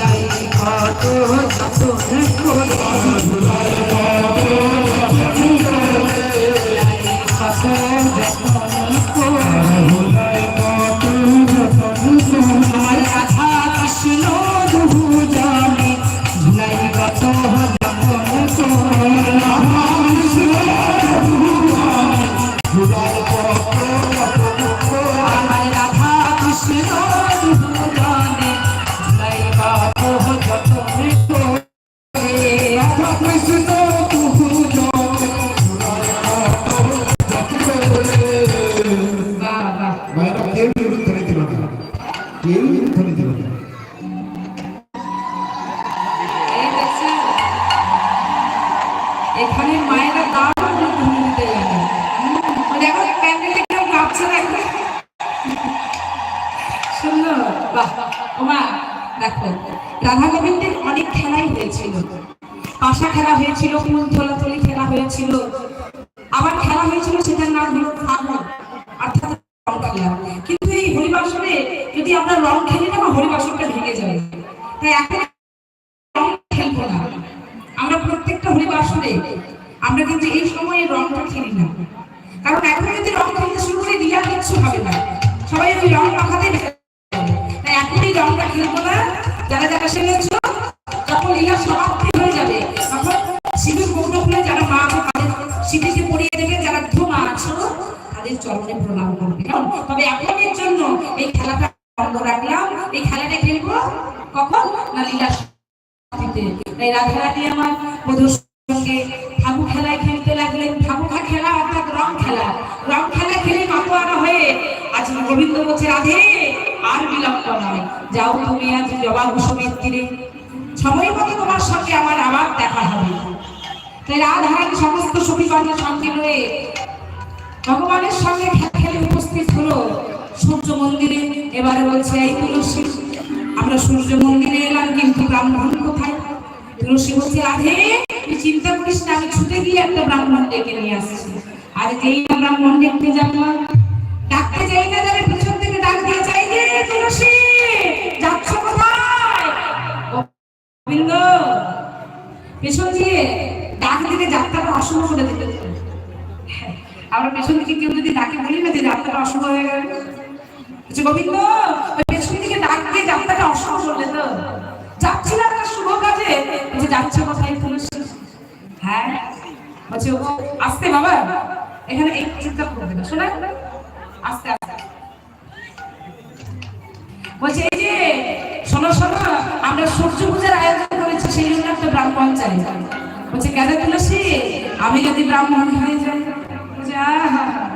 যে ঝুলাই কত যতন করে। এখানে মায়েরা দারুণ ধুম দিতে জানে। দেখো প্যান্ডেলে কেউ নাচছে দেখো সুন্দর বাহ ওমা দেখো, রাধা গোবিন্দের অনেক খেলাই হয়েছিল। পাশা খেলা হয়েছিল, ফুল তোলাতুলি খেলা হয়েছিল। আবার খেলা হয়েছিল সেটার নাম হলো ফাগুন, অর্থাৎ কিন্তু এই হরিবাসরে যদি আমরা রং খেলি না বা হরিবাসরটা ভেঙে যাবে তাই এখন রং খেলব না আমরা প্রত্যেকটা হরিবাসরে আমরা কিন্তু এই সময়ে রংটা খেলি না। কারণ এখন যদি রং খেলতে শুরু করি, রিয়া কিচ্ছু হবে না। সবাই ওই রং মাখাতে। তাই এখন রংটা খেলব না। যারা যারা সেরেছো যখন লীলা সমাপ্তি হয়ে যাবে। তখন সিঁদুর গৌর খুলে যারা মা তাদের সিঁথিতে পরিয়ে দেবে। যারা ধুমা আছো, তাদের চরণে প্রণাম করবে। তবে এখনের জন্য এই খেলাটা বন্ধ রাখলাম। এই খেলাটা খেলব কখন? না লীলা দিতে তাই আমার তোমার সঙ্গে আমার ভগবানের সঙ্গে খেলা উপস্থিত হলো সূর্য মন্দিরে। এবারে বলছে, এই তুলসী, আমরা সূর্য মন্দিরে এলাম, কিন্তু ব্রাহ্মণ কোথায়? তুলসী বলছে, রাধে, তুই চিন্তা করিস না, আমি ছুটে গিয়ে একটা ব্রাহ্মণ ডেকে নিয়ে আসছি। আর যেই ব্রাহ্মণ দেখতে যাব গোবিন্দ পেছন দিয়ে ডাক দিকে যাত্রাটা অশুভ করে দিতে আমরা পেছন দিকে কেউ যদি ডাকে বলি না যে যাত্রাটা অশুভ হয়ে গেল। গোবিন্দ পেছন দিকে ডাক দিয়ে যাত্রাটা অশুভ করলে তো? যাচ্ছি না একটা শুভ কাজে। বলছে, যাচ্ছে কোথায় তুলসী হ্যাঁ। বলছে, ও, আসতে বাবা। এখানে এই চিন্তা করবে না। শোনা? আস্তে আস্তে। বলছে, এই যে, শোনো শোনো, আমরা সূর্য পূজার আয়োজন করেছি সেই জন্য একটা ব্রাহ্মণ চাই। বলছে কেন তুলসী আমি যদি ব্রাহ্মণ হয়ে যাই?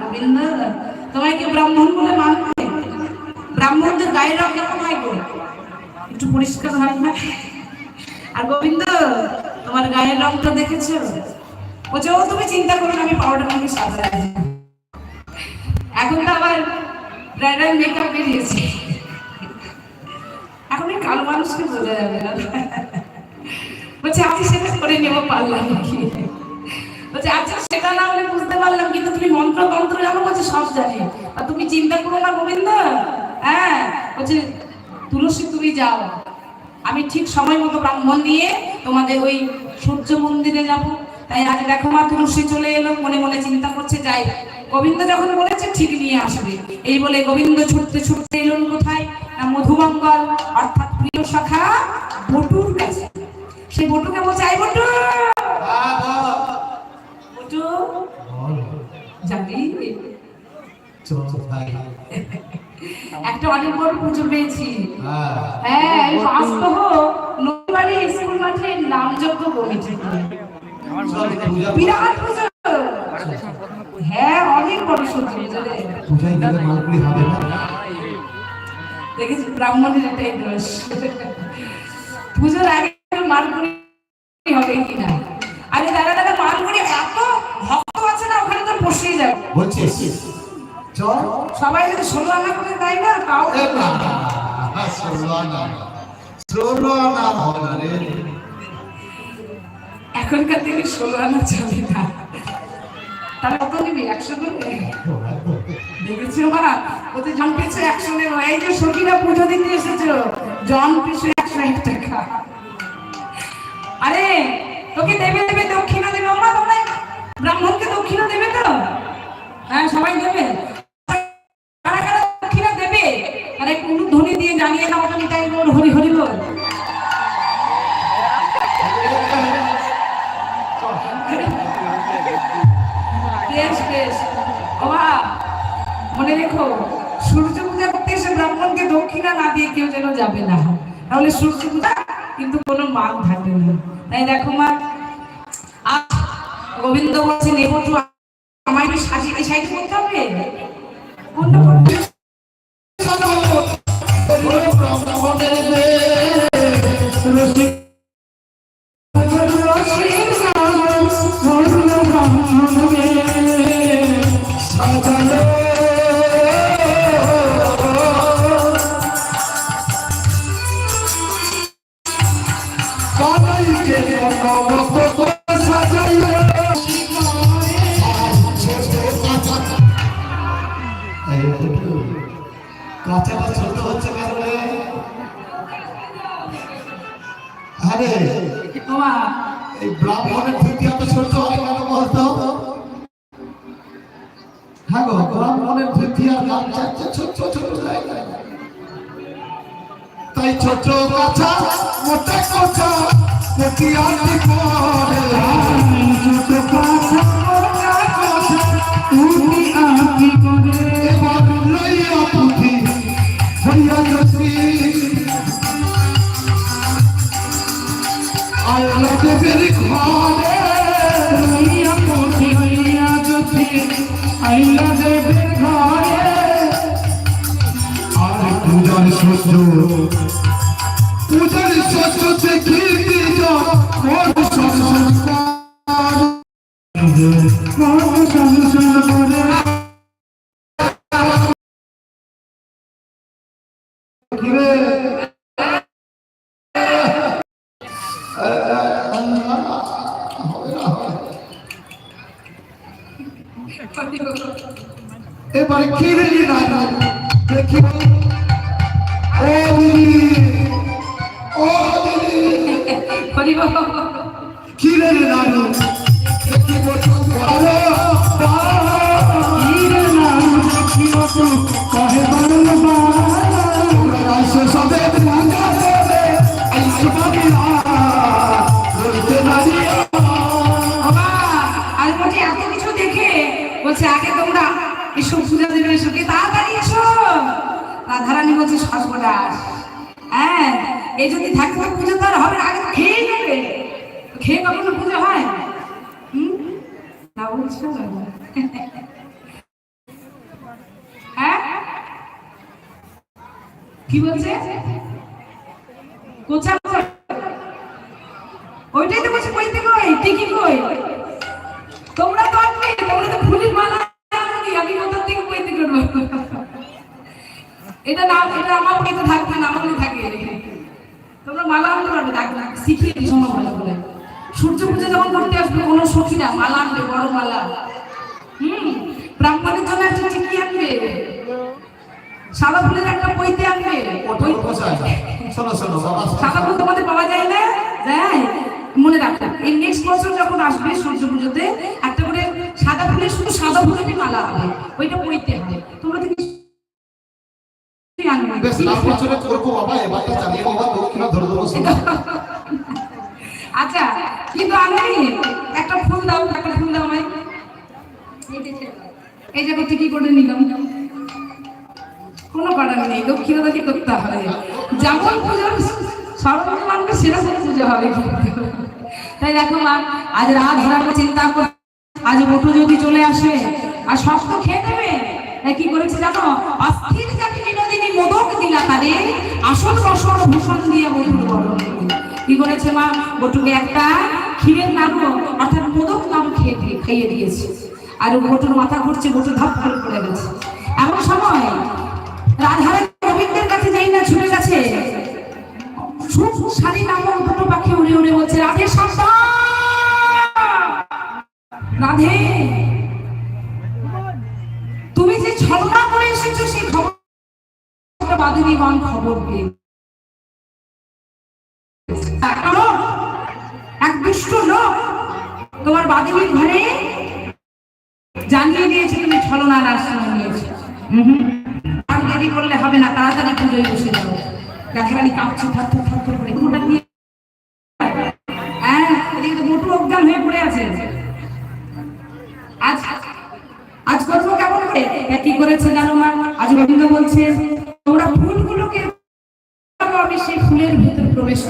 গোবিন্দ, তোমায় কি ব্রাহ্মণ বলে মানবে ব্রাহ্মণদের গায়ের রং কেমন হয় গো? একটু পরিষ্কার হয় না? আর গোবিন্দ, তোমার গায়ের রংটা দেখেছ? বলছে, ও, তুমি চিন্তা করো আমি পাউডার আমাকে সাজা এখন তো আবার ব্রাইডাল মেকআপ বেরিয়েছে। এখন কালো মানুষকে বোঝা যাবে না। বলছে আজকে সেটা করে নেব, পারলাম নাকি বলছে আচ্ছা সেটা না হলে বুঝতে পারলাম, কিন্তু তুমি মন্ত্র তন্ত্র জানো বলছে, সব জানি। আর তুমি চিন্তা করো না, গোবিন্দ। হ্যাঁ? বলছে, তুলসী, তুমি যাও। আমি ঠিক সময় মতো ব্রাহ্মণ দিয়ে তোমাদের ওই সূর্য মন্দিরে যাব। তাই আজ দেখো মা, তুলসী চলে এলো, মনে মনে চিন্তা করছে, যাই গোবিন্দ যখন বলেছে, ঠিক নিয়ে আসবে। এই বলে গোবিন্দ ছুটতে ছুটতে এলো কোথায়? না, মধুমঙ্গল, অর্থাৎ প্রিয় সখা বটুর কাছে। সেই বটুকে বলছে আই বটু একটা অনেক বড় পুজো পেয়েছি। হ্যাঁ। হ্যাঁ এই বাস্তব নদীবাড়ি স্কুল কমিটি। বিরাট পুজো। হ্যাঁ অনেক বড় সত্যি বুঝলে পূজায় গেলে মালপুরি হবে না? দেখেছি ব্রাহ্মণের এটাই দোষ পুজোর আগে মালপুরি হবে কিনা আরে দাদা দাদা মালপুরি এত ভক্ত আছে না ওখানে তো বসিয়ে যাবে। বলছিস? সবাই যদি ষোলো আনা করে দেয় না তাও ষোলো আনা ষোলো আনা হবে এখনকার দিনে ষোলো আনা চলে না। তাহলে কত নিবি একশো করে? দেখেছ মা? ওতে জন পিছু একশো নেব এই যে সখীরা পুজো দিতে এসেছ। জন পিছু একশো ষাট টাকা। আরে, তোকে দেবে দেবে, দক্ষিণা দেবে, ওমা, তোমরা ব্রাহ্মণকে দক্ষিণা দেবে তো? হ্যাঁ সবাই দেবে। কারা কারা দক্ষিণা দেবে? আরে, কোন ধ্বনি দিয়ে জানিয়ে দাও তো নিতাই গৌর হরি হরি বল মনে রেখো, সূর্য পূজা করতে এসে ব্রাহ্মণকে দক্ষিণা না দিয়ে কেউ যেন যাবে না। তাহলে সূর্য পূজা কিন্তু কোনো মান থাকবে না। তাই দেখো মা গোবিন্দ বলছেন এবটু আমায় একটু সাজিয়ে, এই সাইড করতে হবে? কোনটা করতে হ্যাঁ গো ব্রাহ্মণের ধুতি আর গামছা এত ছোট ছোট জায়গা তাই ছোট কাছা মোটা কাছা মোটি আটি পরে ছোট কাছা মোটা কাছা উনি আটি করে এবার লইয়া পুঁথি হইয়া গেছি আল্লাহ দেবের আল্লাহ দেবের ঘরে আর পূজার শস্য পূজার শস্য যে কীর্তি কোন সংস্কার কোন সংস্কার করে কিরে এবারে কেড়ে নিয়ে না দেখি ও দিদি ও দিদি কি রে না? সর্বনাশ হ্যাঁ এই যদি থাকতে পুজো তো আর হবে আগে খেয়ে নেবে খেয়ে কখনো পুজো হয়? হ্যাঁ? কি বলছে? কোচা ওইটাই তো বলছে কইতে কই? টিকি কই? তোমরা তো আসবে তোমরা তো ফুলের মালা আমি কোথা থেকে কইতে করব? এটা না এটা আমার কাছে থাকবে না আমার থাকে তোমরা মালা আনতে পারবে থাকবে না শিখিয়ে দিই শোনো ভালো করে সূর্য পূজা যখন করতে আসবে কোনো সখীরা মালা আনবে বড় মালা হুম ব্রাহ্মণের জন্য একটা চিঠি আনবে। সাদা ফুলের একটা বইতে আনবে। ওটাই সাদা ফুল তোমাদের পাওয়া যায় না? যায় মনে রাখবে এই নেক্সট বছর যখন আসবে সূর্য পুজোতে একটা করে সাদা ফুলের শুধু সাদা ফুলেরই মালা হবে ওইটা পইতে হবে। তোমরা তো কিছু আনবে বেশ লাভ বছরে করব বাবা এবারটা চালিয়ে বাবা দক্ষিণা ধরে দেবো আচ্ছা কিন্তু আমি একটা ফুল দাও একটা ফুল দাও আমায়। এই যে করতে কি করে নিলাম। কোনো করার নেই দক্ষিণাদাতি করতে হবে যেমন পুজো সর্বত মানবে সেরকম পুজো হবে তাই দেখো মা আজ রাত ধরে আমরা চিন্তা কর আজ বটু যদি চলে আসে আর সব তো খেয়ে নেবে। তাই কি করেছে জানো? অস্থির জাতি বিনোদিনী মোদক দিলা তারে আসল রসন ভূষণ দিয়ে বটুর বরণ। কি করেছে মা? বটুকে একটা ক্ষীরের নাড়ু, অর্থাৎ মোদক নাম খেয়ে খাইয়ে দিয়েছে। আর বটুর মাথা ঘুরছে, বটু ধাপ করে পড়ে গেছে। এমন সময় রাধারানী গোবিন্দের কাছে যাই না ছুটে গেছে। সুখ শাড়ি নামক দুটো পাখি উড়ে উড়ে বলছে, রাধে রাধে! তুমি যে ছলনা করে এসেছ, সেই খবর পাদুরিগণ খবর পেয়ে তোমার বাদুরির ঘরে জানিয়ে দিয়েছে তুমি ছলনার আশ্রয় নিয়েছে। দেরি করলে হবে না, তাড়াতাড়ি পুজোয় বসে যাব গাছগালি কাঁপছে থাকতে থাকতে করে। হ্যাঁ এদিকে অজ্ঞান হয়ে পড়ে আছে। আজ আজ করব কেমন করে? কি করেছে জানো মা? আজ রবীন্দ্র বলছে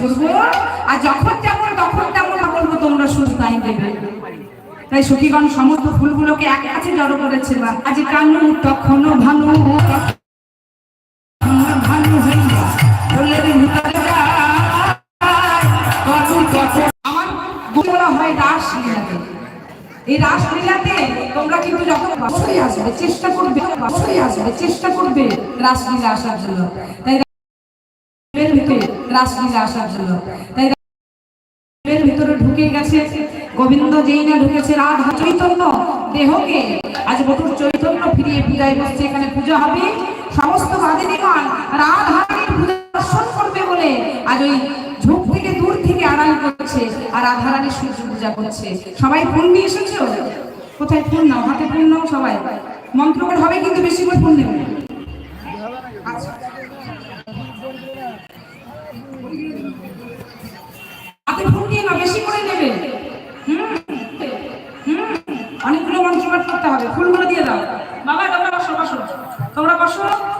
করব আর যখন যেমন, তখন তেমন বলব, তোমরা শুধু তাই দেবে তাই সমস্ত ফুলগুলোকে এক কাছে জড়ো করেছে আজ কানু তখন ভানু রাস তোমরা কিন্তু যখন অবশ্যই আসবে, চেষ্টা করবে অবশ্যই আসবে, চেষ্টা করবে রাসলীলা আসার জন্য। তাই রাসলীলা আসার জন্য। তাই ভিতরে ঢুকে গেছে গোবিন্দ, যেই না ঢুকেছে রাধা চৈতন্য দেহকে। আজ বটুর চৈতন্য ফিরিয়ে বিদায় বসছে, এখানে পূজা হবে। সমস্ত বাদিনীগণ পূজা দর্শন করবে বলে আজ ওই ঝোঁক থেকে দূর থেকে আড়াল করছে আর রাধারানী সূর্য পূজা করছে। সবাই ফোন নিয়ে এসেছ? কোথায় ফোন নাও? হাতে ফোন নাও সবাই। মন্ত্রকর হবে কিন্তু বেশি করে ফোন নেবে। আচ্ছা। ফুলগুলো দিয়ে দাও। বাবা তোমরা বসো বসো। তোমরা বসো।